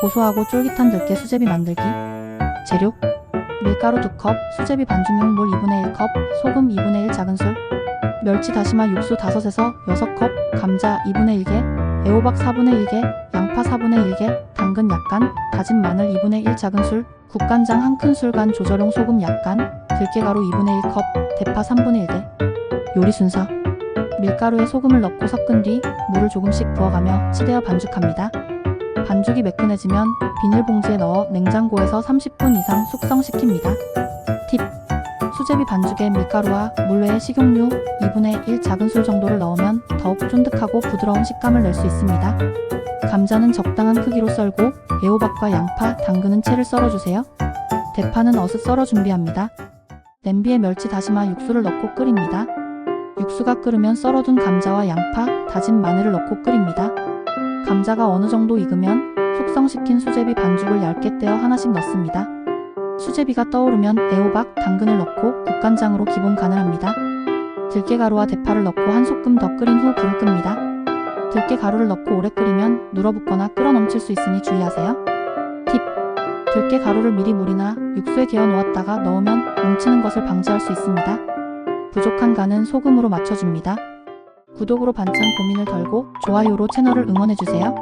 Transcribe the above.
고소하고 쫄깃한 들깨 수제비 만들기. 재료. 밀가루 2컵, 수제비 반죽용 물 2분의 1컵, 소금 2분의 1 작은술. 멸치 다시마 육수 5에서 6컵, 감자 2분의 1개, 애호박 4분의 1개, 양파 4분의 1개, 당근 약간, 다진 마늘 2분의 1 작은술, 국간장 1큰술 간 조절용 소금 약간, 들깨가루 2분의 1컵, 대파 3분의 1개. 요리 순서. 밀가루에 소금을 넣고 섞은 뒤 물을 조금씩 부어가며 치대어 반죽합니다. 반죽이 매끈해지면 비닐봉지에 넣어 냉장고에서 30분 이상 숙성시킵니다. 팁! 수제비 반죽에 밀가루와 물 외에 식용유 2분의 1 작은술 정도를 넣으면 더욱 쫀득하고 부드러운 식감을 낼 수 있습니다. 감자는 적당한 크기로 썰고 애호박과 양파, 당근은 채를 썰어주세요. 대파는 어슷 썰어 준비합니다. 냄비에 멸치 다시마 육수를 넣고 끓입니다. 육수가 끓으면 썰어둔 감자와 양파, 다진 마늘을 넣고 끓입니다. 감자가 어느 정도 익으면 숙성시킨 수제비 반죽을 얇게 떼어 하나씩 넣습니다. 수제비가 떠오르면 애호박, 당근을 넣고 국간장으로 기본 간을 합니다. 들깨가루와 대파를 넣고 한 소끔 더 끓인 후 불을 끕니다. 들깨가루를 넣고 오래 끓이면 눌어붙거나 끓어 넘칠 수 있으니 주의하세요. 팁! 들깨가루를 미리 물이나 육수에 개어 놓았다가 넣으면 뭉치는 것을 방지할 수 있습니다. 부족한 간은 소금으로 맞춰줍니다. 구독으로 반찬 고민을 덜고 좋아요로 채널을 응원해주세요.